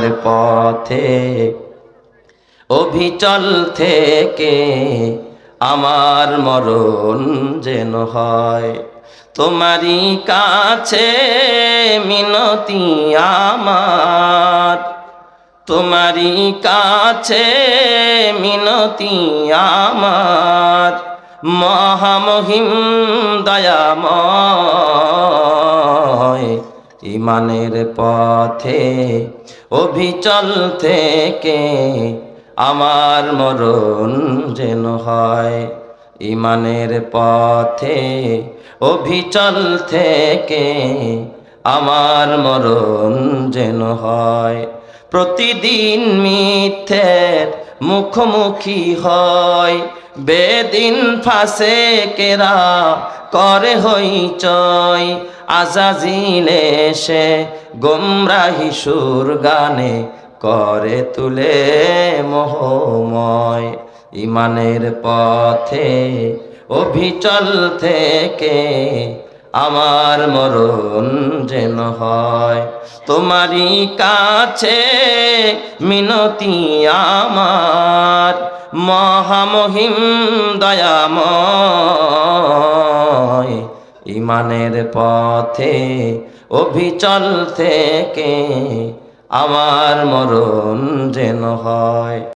ইমানের পথে, অভিচল থেকে আমার মরণ যেন হয়। তোমারই কাছে মিনতি আমার, তোমারই কাছে মিনতি আমার। মহামহিম দয়াময় ইমানের পথে, অভিচল থেকে আমার মরণ যেন হয়। ইমানের পথে, অভিচল থেকে আমার মরণ যেন হয়। প্রতিদিন মিথ্যের মুখোমুখি হয়। বেদিন ফাঁসে কেরা করে হইচয় আজাজিলে সে গোমরাহি সুর গানে করে তুলে মোহময়। ইমানের পথে, অভিচল থেকে আমার মরণ যেন হয়। তোমারই কাছে মিনতি আমার, মহামহিম দয়াময়। ইমানের পথে, অভিচল থেকে আমার মরণ যেন হয়।